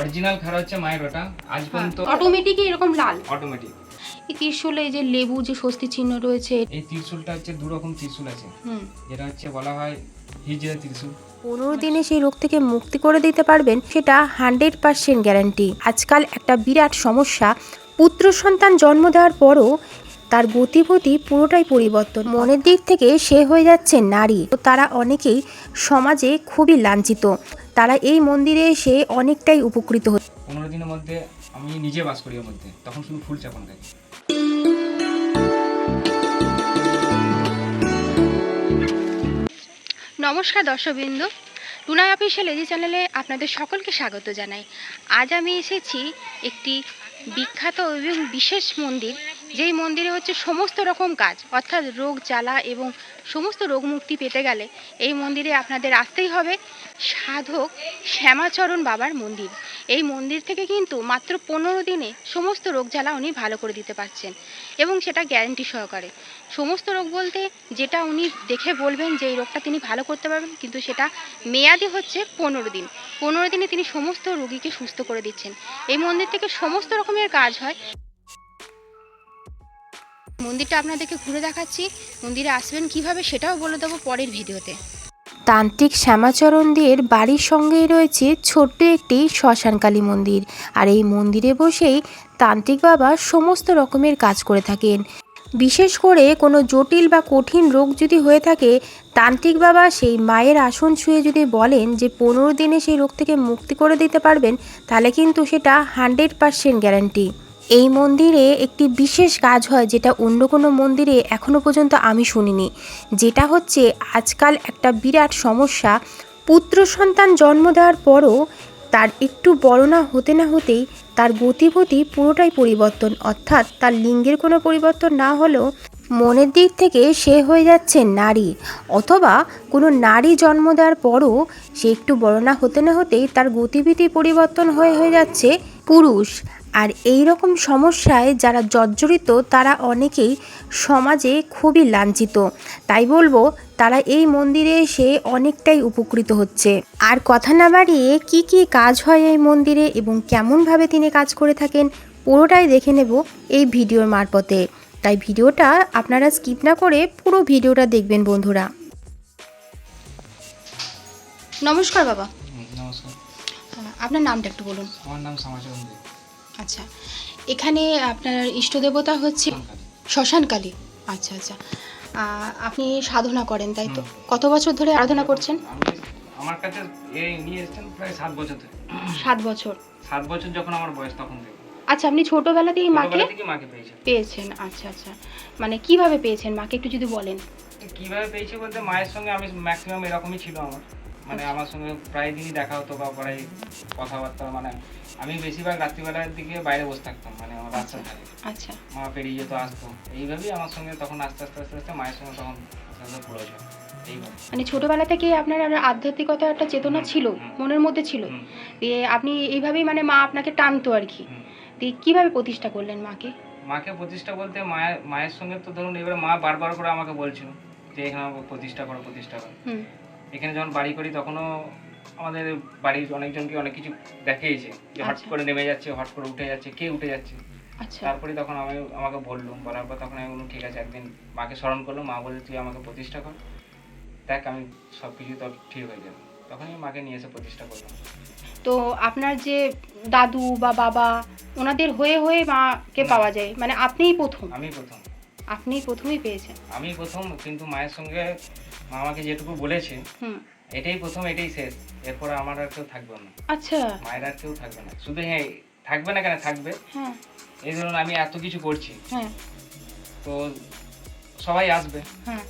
Original খাড়া হচ্ছে মায়ের ওটা। আজ পর্যন্ত অটোমেটিক এরকম লাল? অটোমেটিক এই ত্রিশূলে এই যে লেবু যে স্বস্তি চিহ্ন রয়েছে এই ত্রিশূলটা হচ্ছে দু রকম ত্রিশূল আছে। হুম। যেটা হচ্ছে বলা হয় হিজড়া ত্রিশূল। পনেরো দিনে সেই রোগ থেকে মুক্তি করে দিতে পারবেন সেটা হান্ড্রেড পার্সেন্ট গ্যারান্টি। আজকাল একটা বিরাট সমস্যা পুত্র সন্তান জন্ম দেওয়ার পরও তার গতিপতি পুরোটাই পরিবর্তন। মনের দিক থেকে সে হয়ে যাচ্ছে নারী। তো তারা অনেকেই সমাজে খুবই লাঞ্ছিত। তারা এই মন্দিরে এসে অনেকটাই উপকৃত হচ্ছে। পনেরো দিনের মধ্যে আমি নিজে বাস করি মধ্যে। তখন শুধু ফুল চাপানো থাকে নমস্কার দর্শকবৃন্দ। টুনাই অফিসিয়াল এজি চ্যানেলে আপনাদের সকলকে স্বাগত জানাই। আজ আমি এসেছি একটি বিখ্যাত এবং বিশেষ মন্দির যেই মন্দিরে হচ্ছে সমস্ত রকম কাজ, অর্থাৎ রোগ জ্বালা এবং সমস্ত রোগ মুক্তি পেতে গেলে এই মন্দিরে আপনাদের আসতেই হবে সাধক শ্যামাচরণ বাবার মন্দির। এই মন্দির থেকে কিন্তু মাত্র পনেরো দিনে সমস্ত রোগ জ্বালা উনি ভালো করে দিতে পারছেন এবং সেটা গ্যারেন্টি সহকারে। সমস্ত রোগ বলতে যেটা উনি দেখে বলবেন যে এই রোগটা তিনি ভালো করতে পারবেন, কিন্তু সেটা মেয়াদি হচ্ছে পনেরো দিন। পনেরো দিনে তিনি সমস্ত রোগীকে সুস্থ করে দিচ্ছেন। এই মন্দির থেকে সমস্ত রকমের কাজ হয়। মন্দিরটা আপনাদেরকে ঘুরে দেখাচ্ছি। মন্দিরে আসবেন কীভাবে সেটাও বলে দেবো পরের ভিডিওতে। তান্ত্রিক শ্যামাচরণদের বাড়ির সঙ্গেই রয়েছে ছোট্ট একটি শ্মশানকালী মন্দির। আর এই মন্দিরে বসেই তান্ত্রিক বাবা সমস্ত রকমের কাজ করে থাকেন। বিশেষ করে কোনো জটিল বা কঠিন রোগ যদি হয়ে থাকে, তান্ত্রিক বাবা সেই মায়ের আসন ছুঁয়ে যদি বলেন যে পনেরো দিনে সেই রোগ থেকে মুক্তি করে দিতে পারবেন, তাহলে কিন্তু সেটা হান্ড্রেড পারসেন্ট গ্যারান্টি। এই মন্দিরে একটি বিশেষ কাজ হয় যেটা অন্য কোনো মন্দিরে এখনও পর্যন্ত আমি শুনিনি। যেটা হচ্ছে আজকাল একটা বিরাট সমস্যা। পুত্র সন্তান জন্ম দেওয়ার পরও তার একটু বড় না হতে না হতেই তার গতিপতি পুরোটাই পরিবর্তন। অর্থাৎ তার লিঙ্গের কোনো পরিবর্তন না হলেও মনের দিক থেকে সে হয়ে যাচ্ছে নারী। অথবা কোনো নারী জন্ম দেওয়ার পরও সে একটু বড় না হতে না হতেই তার গতিবিধি পরিবর্তন হয়ে হয়ে যাচ্ছে পুরুষ। আর এই রকম সমস্যায় যারা জর্জরিত তারা অনেকেই সমাজে খুবই লাঞ্ছিত। তাই বলব তারা এই মন্দিরে এসে অনেকটাই উপকৃত হচ্ছে। আর কথা না বাড়িয়ে কি কি কাজ হয় এই মন্দিরে এবং কেমনভাবে তিনি কাজ করে থাকেন পুরোটাই দেখে নেব এই ভিডিওর মারফতে। তাই ভিডিওটা আপনারা স্কিপ না করে পুরো ভিডিওটা দেখবেন বন্ধুরা। নমস্কার বাবা। নমস্কার। আপনার নামটা একটু বলুন। আমার নাম সমাচরণ দে। আচ্ছা এখানে আপনার ইষ্ট দেবতা হচ্ছে শ্মশানকালী। আচ্ছা আচ্ছা। আপনি সাধনা করেন তাই তো? কত বছর ধরে আরাধনা করছেন? আমার কাছে এই নিয়ে এসেছেন প্রায় সাত বছর ধরে। সাত বছর। সাত বছর যখন আমার বয়স তখন থেকে। আচ্ছা আপনি ছোটবেলাতেই মাকে ছোটবেলা থেকে মাকে পেয়েছি পেয়েছেন আচ্ছা আচ্ছা। মানে কীভাবে পেয়েছেন? মাকে একটু যদি বলেন। কীভাবে পেয়েছি বলতে মায়ের সঙ্গে আমি ম্যাক্সিমাম এরকমই ছিল আমার। মানে আমার সঙ্গে প্রায় দিনই দেখা হতো বা প্রায় কথাবার্তা মানে আমি বেশিরভাগ রাত্রিবেলার দিকে বাইরে বসে থাকতাম মানে আমার রাস্তার ধারে। আচ্ছা। মা পেরিয়ে যেত আসতো। এইভাবেই আমার সঙ্গে তখন আস্তে আস্তে আস্তে আস্তে মায়ের সঙ্গে তখন পড়েছে এইভাবে। মানে ছোটবেলা থেকে আপনার আধ্যাত্মিকতা একটা চেতনা ছিল মনের মধ্যে ছিল। দিয়ে আপনি এইভাবেই মানে মা আপনাকে টানতো আর কি। দিয়ে কীভাবে প্রতিষ্ঠা করলেন মাকে? মাকে প্রতিষ্ঠা বলতে মায়ের মায়ের সঙ্গে তো ধরুন এবারে মা বারবার করে আমাকে বলছিল যে এখানে প্রতিষ্ঠা করো প্রতিষ্ঠা করো। এখানে যখন বাড়ি করি তখনও আমাদের বাড়ির অনেকজনকে অনেক কিছু দেখিয়েছে যে হট আচ্ছা। করে নেমে যাচ্ছে হট করে উঠে যাচ্ছে কে উঠে যাচ্ছে। আচ্ছা। তারপরে তখন আমি আমাকে বলল বলার পর তখন আমি বললাম ঠিক আছে একদিন মাকে স্মরণ করল মা বলে তুই আমাকে প্রতিষ্ঠা কর। দেখ আমি সব কিছু তোর ঠিক হয়ে যাবে। তখন আমি মাকে নিয়ে এসে প্রতিষ্ঠা করলাম। তো আপনার যে দাদু বা বাবা ওনাদের হয়ে হয়ে মাকে পাওয়া যায় মানে আপনিই প্রথম? আমি প্রথম। আপনিই প্রথমই পেয়েছেন? আমি প্রথম কিন্তু মায়ের সঙ্গে মা আমাকে যেটুকু বলেছে এটাই প্রথম এটাই শেষ। এরপর আমার আর কেউ থাকবে না। আচ্ছা। মায়ের আর কেউ থাকবে না। শুধু হ্যাঁ থাকবে না কেন? থাকবে। হ্যাঁ। এই ধরুন আমি এত কিছু করছি। হ্যাঁ। তো সবাই আসবে। হ্যাঁ।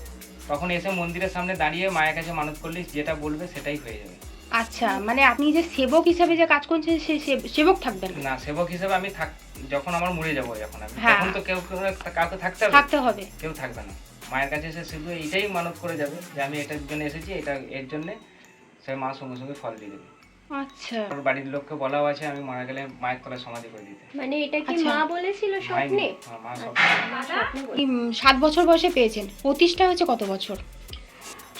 তখন এসে মন্দিরের সামনে দাঁড়িয়ে মায়ের কাছে মানত করলে যেটা বলবে সেটাই হয়ে যাবে। আচ্ছা মানে আপনি যে সেবক হিসাবে যে কাজ করছেন সে সেবক থাকবেন না? সেবক হিসেবে আমি থাক যখন আমার মরে যাব যখন আমি। তখন তো কেউ কেউ কাউকে থাকতে হবে। থাকতে হবে। কেউ থাকবে না। মায়ের কাছে এসে শুধু এইটাই মানত করে যাবে যে আমি এটার জন্য এসেছি এটা এর জন্যে সে মা সঙ্গে সঙ্গে ফল দিয়ে দেবে। আচ্ছা। ওর বাড়ির লোককে বলাও আছে আমি মারা গেলে মায়ের তলায় সমাধি করে দিতে। মানে এটা কি আচ্ছা। মা বলেছিল স্বপ্নে? হ্যাঁ, মা স্বপ্নে। উম, সাত বছর বয়সে পেয়েছেন। প্রতিষ্ঠা হচ্ছে কত বছর?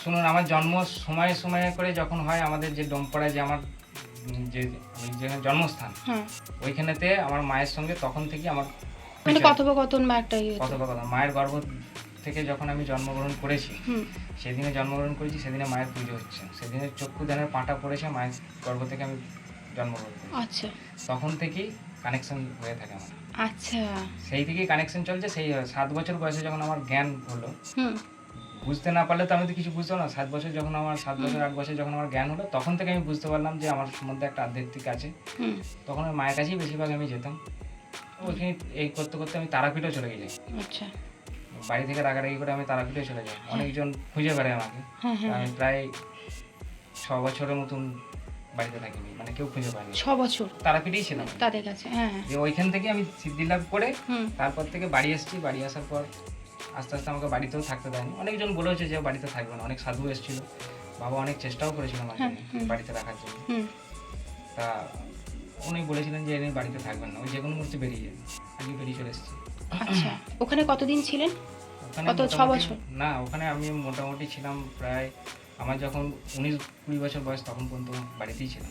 শুনুন আমার জন্ম সময়ে সময়ে করে যখন হয় আমাদের যে ডোমপাড়ায় যে আমার যে যেখানে জন্মস্থান হ্যাঁ। ওইখানেতে আমার মায়ের সঙ্গে তখন থেকে আমার মানে কথোপকথন বা একটা ইয়ে কথোপকথন মায়ের গর্ভ থেকে যখন আমি জন্মগ্রহণ করেছি সেদিনে জন্মগ্রহণ করেছি সেদিনে মায়ের পুজো হচ্ছে। সেদিনে চক্ষু দানের পাটা পড়েছে মায়ের গর্ভ থেকে আমি জন্মগ্রহণ করেছি। আচ্ছা। তখন থেকেই কানেকশন হয়ে থাকে আমার। আচ্ছা। সেই থেকেই কানেকশন চলছে সেই সাত বছর বয়সে যখন আমার জ্ঞান হলো বুঝতে না পারলে তো আমি তো কিছু বুঝতাম না। সাত বছর যখন আমার সাত বছর আট বছর যখন আমার জ্ঞান হলো তখন থেকে আমি বুঝতে পারলাম যে আমার মধ্যে একটা আধ্যাত্মিক আছে। তখন মায়ের কাছেই বেশিরভাগ আমি যেতাম। ওইখানে এই করতে করতে আমি তারাপীঠও চলে গেছি। আচ্ছা। বাড়ি থেকে রাগারাগি করে আমি তারাপীঠে চলে যাই। অনেকজন খুঁজে বেড়ায় আমাকে। হ্যাঁ হ্যাঁ আমি প্রায় ছ বছরের মতন বাড়িতে থাকিনি মানে কেউ খুঁজে পায়নি। ছ বছর? তারাপীঠেই ছিলাম। তাদের কাছে হ্যাঁ হ্যাঁ। যে ওইখান থেকে আমি সিদ্ধি লাভ করে তারপর থেকে বাড়ি এসেছি। বাড়ি আসার পর আস্তে আস্তে আমাকে বাড়িতেও থাকতে দেয়নি। অনেকজন বলেছে যে বাড়িতে থাকবে না। অনেক সাধু এসেছিল। বাবা অনেক চেষ্টাও করেছিল হ্যাঁ, হুম। বাড়িতে রাখার জন্য। তা উনি বলেছিলেন যে এনে বাড়িতে থাকবেন না। ওই যে কোনো মুহূর্তে বেরিয়ে যাবে আজকে বেরিয়ে চলে এসেছি। আচ্ছা ওখানে কতদিন ছিলেন? কত, ছ বছর? না ওখানে আমি মোটামুটি ছিলাম প্রায় আমার যখন উনিশ কুড়ি বছর বয়স তখন পর্যন্ত বাড়িতেই ছিলাম।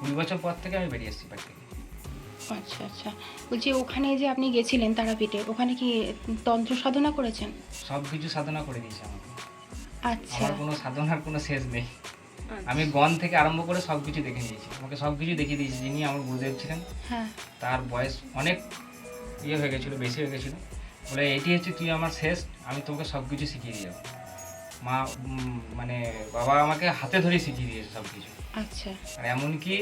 কুড়ি বছর পর থেকে আমি বেরিয়ে এসেছি বাড়ি থেকে আচ্ছা। আচ্ছা বলছি ওখানে যে আপনি গেছিলেন তারাপীঠে ওখানে কি তন্ত্র সাধনা করেছেন? সব কিছু সাধনা করে দিয়েছে আমাকে। আচ্ছা। আমার কোনো সাধনার কোনো শেষ নেই। আমি গন থেকে আরম্ভ করে সব কিছু দেখে নিয়েছি। আমাকে সব কিছু দেখিয়ে দিয়েছি যিনি আমার গুরুদেব ছিলেন। হ্যাঁ। তার বয়স অনেক ইয়ে হয়ে গেছিল বেশি হয়ে গেছিল। বলে এটি হচ্ছে তুই আমার শেষ আমি তোকে সব কিছু শিখিয়ে দিয়ে যাব মা মানে বাবা আমাকে হাতে ধরে শিখিয়ে দিয়েছে সব কিছু আচ্ছা। আর এমনকি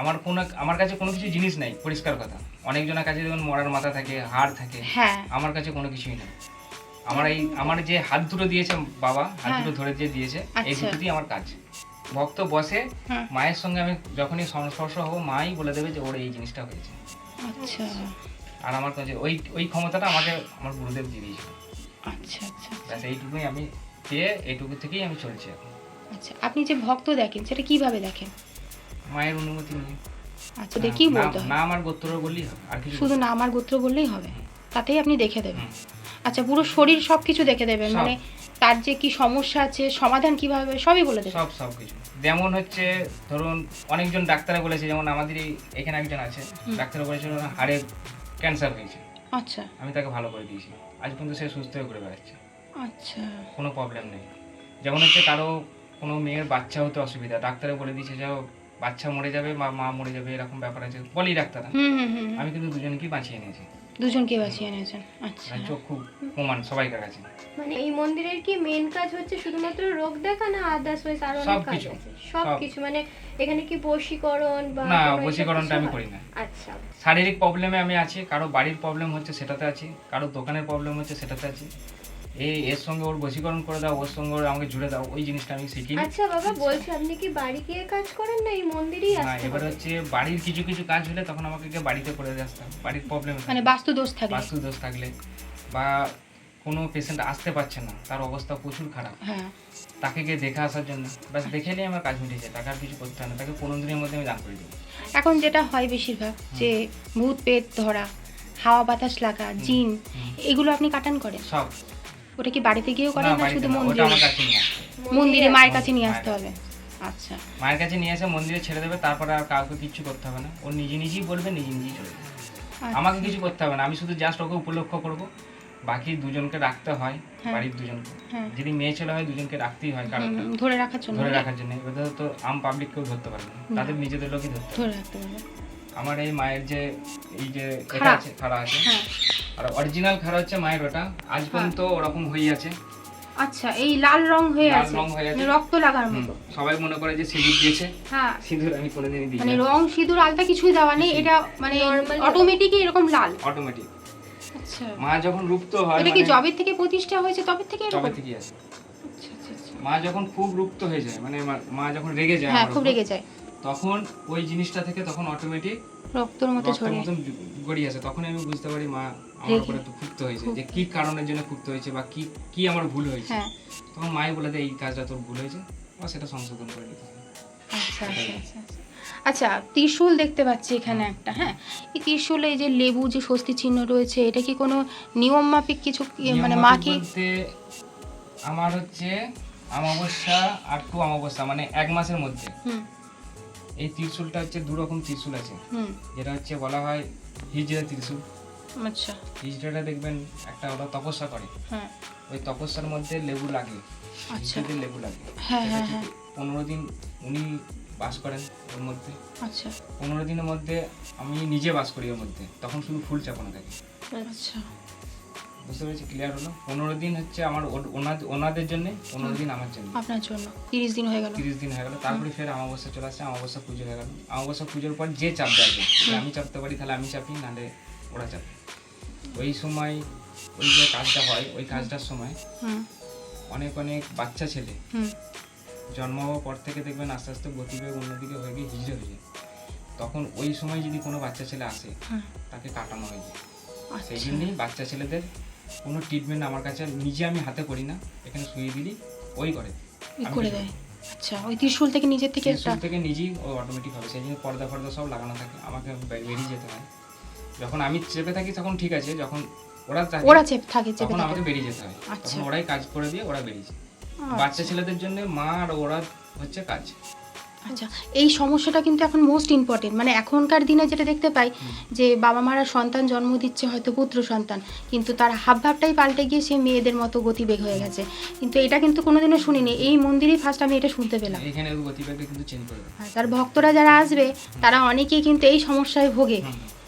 আমার কোনো আমার কাছে কোনো কিছু জিনিস নাই পরিষ্কার কথা। অনেকজনের কাছে যেমন মরার মাথা থাকে হাড় থাকে হ্যাঁ। আমার কাছে কোনো কিছুই নেই। আমার এই আমার যে হাত দুটো দিয়েছে বাবা হাত হ্যাঁ। দুটো ধরে যে দিয়েছে এই আচ্ছা। দুটোতেই আমার কাজ। ভক্ত বসে হ্যাঁ। মায়ের সঙ্গে আমি যখনই সংস্পর্শ হব মাই বলে দেবে যে ওর এই জিনিসটা হয়েছে। আচ্ছা। আর আমার কাছে ওই ওই ক্ষমতাটা আমাকে আমার গুরুদেব দিয়ে দিয়েছিল। আচ্ছা আচ্ছা। ব্যাস এইটুকুই আমি পেয়ে এইটুকু থেকেই আমি চলছি এখন। আচ্ছা আপনি যে ভক্ত দেখেন সেটা কীভাবে দেখেন? মায়ের অনুমতি নিয়ে। আচ্ছা না- বলতে না হয় আমার গোত্র বললেই হবে আর কিছু শুধু নাম আর গোত্র বললেই হবে? তাতেই আপনি দেখে দেবেন? আচ্ছা পুরো শরীর সব কিছু দেখে দেবেন? মানে তার যে কি সমস্যা আছে সমাধান কীভাবে সবই বলে দেবেন? সব সব কিছু। যেমন হচ্ছে ধরুন অনেকজন ডাক্তারে বলেছে যেমন আমাদের এখানে একজন আছে। ডাক্তার বলেছিল ওনার হাড়ে ক্যান্সার হয়েছে। আচ্ছা। আমি তাকে ভালো করে দিয়েছি। আজ পর্যন্ত সে সুস্থ হয়ে ঘুরে বেড়াচ্ছে। আচ্ছা। কোনো প্রবলেম নেই। যেমন হচ্ছে কারও কোনো মেয়ের বাচ্চা হতে অসুবিধা। ডাক্তারে বলে দিয়েছে যে বাচ্চা মরে যাবে বা মা মরে যাবে এরকম ব্যাপার আছে। বলি ডাক্তার আমি কিন্তু দুজনকেই বাঁচিয়ে নিয়েছি দুজনকে বাঁচিয়ে নিয়েছেন আচ্ছা। প্রমাণ সবাইকার কাছে? মানে এই মন্দিরের কি মেন কাজ হচ্ছে শুধুমাত্র রোগ দেখা না আদার্স ওয়াইজ আরও অনেক কাজ সবকিছু। আছে? সব সব। কিছু মানে এখানে কি বশীকরণ বা না বশীকরণটা আমি করি না। আচ্ছা। শারীরিক প্রবলেমে আমি আছি কারও বাড়ির প্রবলেম হচ্ছে সেটাতে আছি কারও দোকানের প্রবলেম হচ্ছে সেটাতে আছি। এই এর সঙ্গে ওর বশীকরণ করে দাও ওর সঙ্গে ওর আমাকে জুড়ে দাও ওই জিনিসটা আমি শিখিনি। আচ্ছা বাবা বলছি আপনি কি বাড়ি গিয়ে কাজ করেন না? এই মন্দিরেই না আসতে এবার হচ্ছে বাড়ির কিছু কিছু কাজ হলে তখন আমাকে গিয়ে বাড়িতে করে দিয়ে আসতাম বাড়ির প্রবলেম মানে বাস্তু দোষ থাকলে। বাস্তু দোষ থাকলে। বা কোনো পেশেন্ট আসতে পারছে না তার অবস্থা প্রচুর খারাপ। হ্যাঁ। তাকে গিয়ে দেখে আসার জন্য। ব্যাস দেখে নিয়ে আমার কাজ মিটে যায় টাকা আর কিছু করতে হয় না। তাকে পনেরো দিনের মধ্যে আমি দান করে দেবো। এখন যেটা হয় বেশিরভাগ যে ভূত পেট ধরা হাওয়া বাতাস লাগা জিন এগুলো আপনি কাটান করেন সব। ওটা কি বাড়িতে গিয়েও করেন না শুধু মন্দিরে? কাছে মন্দিরে মায়ের কাছে নিয়ে আসতে হবে। আচ্ছা। মায়ের কাছে নিয়ে এসে মন্দিরে ছেড়ে দেবে তারপরে আর কাউকে কিচ্ছু করতে হবে না। ও নিজে নিজেই বলবে নিজে নিজেই চলে যাবে। আচ্ছা। আমাকে কিছু করতে হবে না আমি শুধু জাস্ট ওকে উপলক্ষ করব। বাকি দুজনকে রাখতে হয় হ্যাঁ। বাড়ির দুজনকে। হ্যাঁ। যদি মেয়ে ছেলে হয় দুজনকে রাখতেই হয় কারণ ধরে রাখার জন্য ধরে রাখার জন্য। এবার তো আম পাবলিক কেউ ধরতে পারবে না। তাদের নিজেদের লোকই ধরতে। ধরে রাখতে হবে আমার এই মায়ের যে এই যে এটা আছে খাড়া আছে। হ্যাঁ। আর অরিজিনাল খাড়া হচ্ছে মায়ের ওটা। আজ পর্যন্ত ওরকম হয়ে আছে। আচ্ছা এই লাল রং হয়ে লাল আছে। রং হয়ে আছে। মানে রক্ত লাগার মতো। সবাই মনে করে যে সিঁদুর দিয়েছে। হ্যাঁ। সিঁদুর আমি কোনোদিনই দিই। মানে রং সিঁদুর আলতা কিছুই দেওয়া নেই। এটা মানে অটোমেটিকই এরকম লাল। অটোমেটিক আচ্ছা। মা যখন রুপ্ত হয় এটা কি মানে জবের থেকে প্রতিষ্ঠা হয়েছে? তবে থেকে এরকম? তবে থেকেই আছে। আচ্ছা আচ্ছা আচ্ছা। মা যখন খুব রুপ্ত হয়ে যায় মানে মা- মা যখন রেগে যায় হ্যাঁ খুব রেগে যায়। তখন ওই জিনিসটা থেকে তখন অটোমেটিক রক্তর মতো ছড়িয়ে গড়িয়ে আসে। তখন আমি বুঝতে পারি মা আমার। উপরে ক্ষুব্ধ হয়েছে। যে কি কারণের জন্য ক্ষুব্ধ হয়েছে বা কি কি আমার ভুল হয়েছে? হ্যাঁ। তখন মাই বলে দেয় এই কাজটা তোর ভুল হয়েছে বা সেটা সংশোধন করে হবে। আচ্ছা আচ্ছা আচ্ছা আচ্ছা। ত্রিশূল দেখতে পাচ্ছি এখানে একটা হ্যাঁ? এই ত্রিশূলে যে লেবু যে স্বস্তি চিহ্ন রয়েছে এটা কি কোনো নিয়ম মাফিক কিছু মানে মা কি আমার হচ্ছে অমাবস্যা আর টু অমাবস্যা মানে এক মাসের মধ্যে। হুম। এই ত্রিশূলটা হচ্ছে দু রকম ত্রিশূল আছে। হুম। যেটা হচ্ছে বলা হয় হিজড়া ত্রিশূল। আচ্ছা। হিজড়াটা দেখবেন একটা ওরা তপস্যা করে। হ্যাঁ। ওই তপস্যার মধ্যে লেবু লাগে। আচ্ছা। লেবু লাগে। হ্যাঁ, সেটা হ্যাঁ, পনেরো দিন উনি বাস করেন ওর মধ্যে। আচ্ছা। পনেরো দিনের মধ্যে আমি নিজে বাস করি ওর মধ্যে। তখন শুধু ফুল চাপানো থাকে। আচ্ছা। বুঝতে পেরেছি? ক্লিয়ার হলো? পনেরো দিন হচ্ছে আমার ওনাদের জন্য পনেরো দিন আমার জন্য। আপনার জন্য। তিরিশ দিন হয়ে গেল। তিরিশ দিন হয়ে গেল। তারপরে ফের অমাবস্যা চলে আসছে। অমাবস্যা পুজো হয়ে গেল। অমাবস্যা পুজোর পর যে চাপ দেবে আমি চাপতে পারি তাহলে আমি চাপি নাহলে ওরা চাপে। ওই সময় ওই যে কাজটা হয় ওই কাজটার সময় অনেক অনেক বাচ্চা ছেলে হুম। জন্ম হওয়ার পর থেকে দেখবেন আস্তে আস্তে গতিবেগ অন্যদিকে হয়ে গিয়ে হিজড়ে হয়ে যায়। তখন ওই সময় যদি কোনো বাচ্চা ছেলে আসে তাকে কাটানো হয়ে যায়। সেই আচ্ছা। জন্যই বাচ্চা ছেলেদের কোনো ট্রিটমেন্ট আমার কাছে নিজে আমি হাতে করি না এখানে শুয়ে দিলি ওই করে। করে দেয়। আচ্ছা ওই ত্রিশুল থেকে নিজের থেকে থেকে নিজেই অটোমেটিক হবে সেই জন্য পর্দা ফর্দা সব লাগানো থাকে আমাকে বেরিয়ে যেতে হয়। যখন আমি চেপে থাকি তখন ঠিক আছে যখন ওরা থাকে ওরা চেপ থাকে চেপে তখন থাকে। আমাকে বেরিয়ে যেতে হয়। আচ্ছা। তখন ওরাই কাজ করে দিয়ে ওরা বেরিয়ে যায়। বাচ্চা ছেলেদের জন্য মা আর ওরা হচ্ছে কাজ। আচ্ছা এই সমস্যাটা কিন্তু এখন মোস্ট ইম্পর্টেন্ট মানে এখনকার দিনে যেটা দেখতে পাই যে বাবা মারা সন্তান জন্ম দিচ্ছে হয়তো পুত্র সন্তান কিন্তু তার হাবভাবটাই পাল্টে গিয়ে সে মেয়েদের মতো গতিবেগ হয়ে গেছে। কিন্তু এটা কিন্তু কোনোদিনও শুনিনি। এই মন্দিরেই ফার্স্ট আমি এটা শুনতে পেলাম। এখানে গতিবেগটা কিন্তু চেঞ্জ করে দেয়। আর তার ভক্তরা যারা আসবে তারা অনেকেই কিন্তু এই সমস্যায় ভোগে।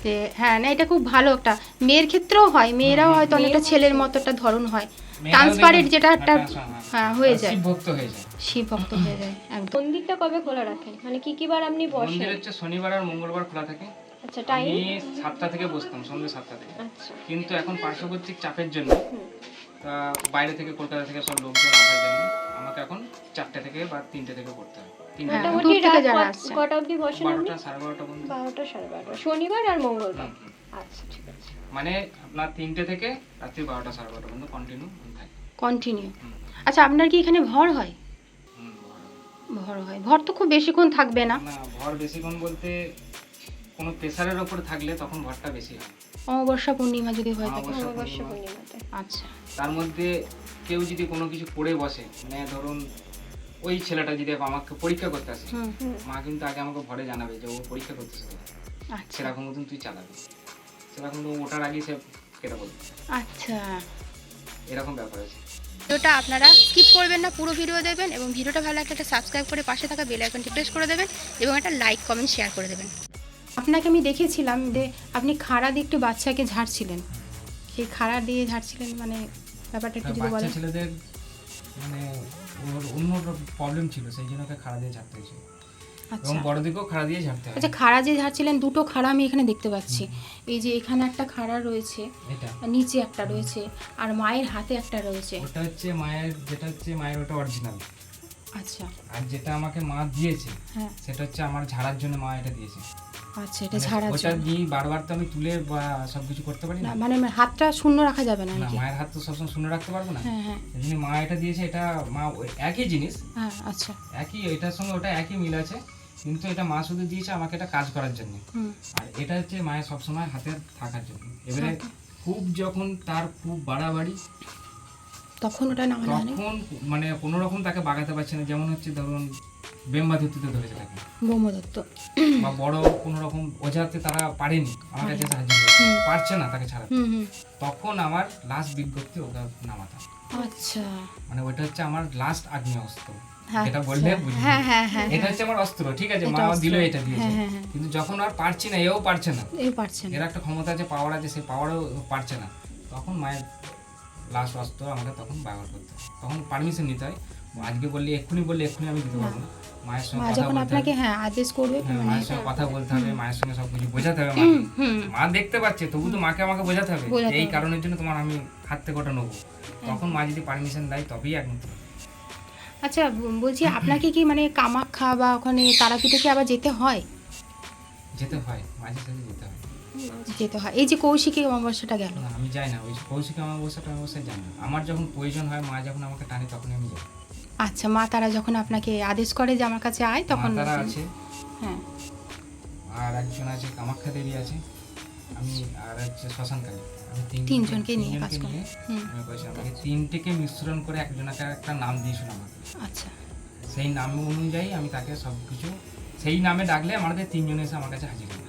যে হ্যাঁ না এটা খুব ভালো একটা। মেয়ের ক্ষেত্রেও হয় মেয়েরাও হয়তো অনেকটা ছেলের মতো একটা ধরন হয়। ট্রান্সপারেন্ট যেটা একটা হ্যাঁ, হ্যাঁ হয়ে যায়। ভক্ত হয়ে যায়। শিব ভক্ত হয়ে যায় একদম। মন্দিরটা কবে খোলা রাখেন? মানে কি কি বার আপনি বসেন? মন্দির হচ্ছে শনিবার আর মঙ্গলবার খোলা থাকে। আচ্ছা টাইম? আমি সাতটা থেকে বসতাম সন্ধ্যে সাতটা থেকে। আচ্ছা। কিন্তু এখন পার্শ্ববর্তী চাপের জন্য তা বাইরে থেকে কলকাতা থেকে সব লোকজন আসার জন্য আমাকে এখন চারটে থেকে বা তিনটে থেকে করতে হয়। মোটামুটি রাত যারা কত- আসছে। কটা অবধি বসেন আপনি বারোটা সাড়ে বারোটা পর্যন্ত। বারোটা সাড়ে বারোটা। শনিবার আর মঙ্গলবার? হুম, হুম। আচ্ছা ঠিক আছে। মানে আপনার তিনটে থেকে রাত্রি বারোটা সাড়ে বারোটা পর্যন্ত কন্টিনিউ থাকে। কন্টিনিউ আচ্ছা আপনার কি এখানে ভর হয়? ভর হয়। ভর তো খুব বেশিক্ষণ থাকবে না। না ভর বেশিক্ষণ বলতে কোনো প্রেসারের ওপর থাকলে তখন ভরটা বেশি হয়। অমাবস্যা পূর্ণিমা যদি হয়ে থাকে অমাবস্যা অমাবস্যা পূর্ণিমাতে। আচ্ছা। তার মধ্যে কেউ যদি কোনো কিছু করে বসে মানে ধরুন ওই ছেলেটা যদি আমাকে পরীক্ষা করতে আসে। হুম হুম। মা কিন্তু আগে আমাকে ভরে জানাবে যে ও পরীক্ষা করতেছে কোথায়। আচ্ছা। সেরকম মতন তুই চালাবি। সেরকম ওটার আগে সে কেটে বলবে। আচ্ছা। এরকম ব্যাপার আছে। ভিডিওটা আপনারা স্কিপ করবেন না পুরো ভিডিও দেবেন এবং ভিডিওটা ভালো লাগলে একটা সাবস্ক্রাইব করে পাশে থাকা বেল আইকনটি প্রেস করে দেবেন এবং একটা লাইক কমেন্ট শেয়ার করে দেবেন। আপনাকে আমি দেখেছিলাম যে আপনি খাড়া দিয়ে একটু বাচ্চাকে ঝাড়ছিলেন। সেই খাড়া দিয়ে ঝাড়ছিলেন মানে ব্যাপারটা একটু যদি বাচ্চা বলেন। ছেলেদের মানে ওর অন্য প্রবলেম ছিল সেই জন্য ওকে খাড়া দিয়ে ঝাড়তে হয়েছে। আচ্ছা। এবং বড় দিকেও খাড়া দিয়ে ঝাড়তে হয়। আচ্ছা খাড়া যে ঝাড়ছিলেন দুটো খাড়া আমি এখানে দেখতে পাচ্ছি। এই যে এখানে একটা খাড়া রয়েছে এটা। নিচে একটা রয়েছে আর মায়ের হাতে একটা রয়েছে। ওটা হচ্ছে মায়ের যেটা হচ্ছে মায়ের ওটা অরিজিনাল আচ্ছা। আর যেটা আমাকে মা দিয়েছে হ্যাঁ। সেটা হচ্ছে আমার ঝাড়ার জন্য মা এটা দিয়েছে। আচ্ছা এটা মানে ঝাড়া ওটা দিয়ে বারবার তো আমি তুলে বা করতে পারি না? মানে হাতটা শূন্য রাখা যাবে না মায়ের হাত তো সবসময় শুনে রাখতে পারব না। হ্যাঁ হ্যাঁ। মা এটা দিয়েছে এটা মা একই জিনিস। হ্যাঁ আচ্ছা। একই এটার সঙ্গে ওটা একই মিল আছে কিন্তু এটা মা শুধু দিয়েছে আমাকে এটা কাজ করার জন্য। আর এটা হচ্ছে মায়ের সবসময় হাতে থাকার জন্য। এবারে। খুব যখন তার খুব বাড়াবাড়ি তখন ওটা না তখন মানে কোনো রকম তাকে বাগাতে পারছে না। যেমন হচ্ছে ধরুন বেম্বা ধরেছে তাকে। ব্রহ্মদত্ত বা বড় কোনো রকম ওঝাতে তারা পারেনি আমার কাছে সাহায্য। পারছে না তাকে হুম হুম। তখন আমার লাস্ট বিজ্ঞপ্তি ওটা নামাতাম। আচ্ছা। মানে ওটা হচ্ছে আমার লাস্ট বললে আচ্ছা। বুঝবে। হ্যাঁ হ্যাঁ হ্যাঁ এটা হচ্ছে আমার অস্ত্র ঠিক আছে মা এটা দিল এটা দিয়েছে। কিন্তু যখন আর পারছি না এও পারছে না। এই পারছেন এর একটা ক্ষমতা আছে পাওয়ার আছে সেই পাওয়ারও পারছে না। তখন মায়ের লাস্ট অস্ত্র আমাকে তখন ব্যবহার করতে তখন পারমিশন নিতে হয়। আজকে বললে এক্ষুনি বললে এক্ষুনি আমি দিতে পারব না। মায়ের সঙ্গে কথা বলতে আপনাকে হ্যাঁ আদেশ করবে হ্যাঁ, মায়ের সঙ্গে কথা বলতে হবে মায়ের সঙ্গে সব কিছু বোঝাতে হবে মাকে। মা দেখতে পাচ্ছে তবু তো মাকে আমাকে বোঝাতে হবে। এই কারণের জন্য তোমার আমি হাত থেকে ওটা নেব। তখন মা যদি পারমিশন দেয় তবেই একমাত্র আচ্ছা বলছি আপনাকে কি মানে কামাখ্যা বা ওখানে তারাপীঠে কি আবার যেতে হয়? যেতে হয় মাঝে সাঝে যেতে হয়। যেতে হয়। এই যে কৌশিকী অমাবস্যাটা গেল। আমি যাই না ওই কৌশিক অবশ্যই জানি না। আমার যখন প্রয়োজন হয় মা যখন আমাকে টানে তখনই আমি যাই। আচ্ছা মা তারা যখন আপনাকে আদেশ করে যে আমার কাছে আয় তখন মা তারা আছে। হ্যাঁ। আর একজন আছে কামাখ্যা দেবী আছে। আমি আর হচ্ছে শ্মশানকালী। আমি তিন- তিনজনকে নিয়ে কাজ হুম। আমি তিনটেকে মিশ্রণ করে একজনকে একটা নাম দিয়েছিল আমাকে। আচ্ছা। সেই নাম অনুযায়ী আমি তাকে সব কিছু সেই নামে ডাকলে আমাদের তিনজন এসে আমার কাছে হাজির হবে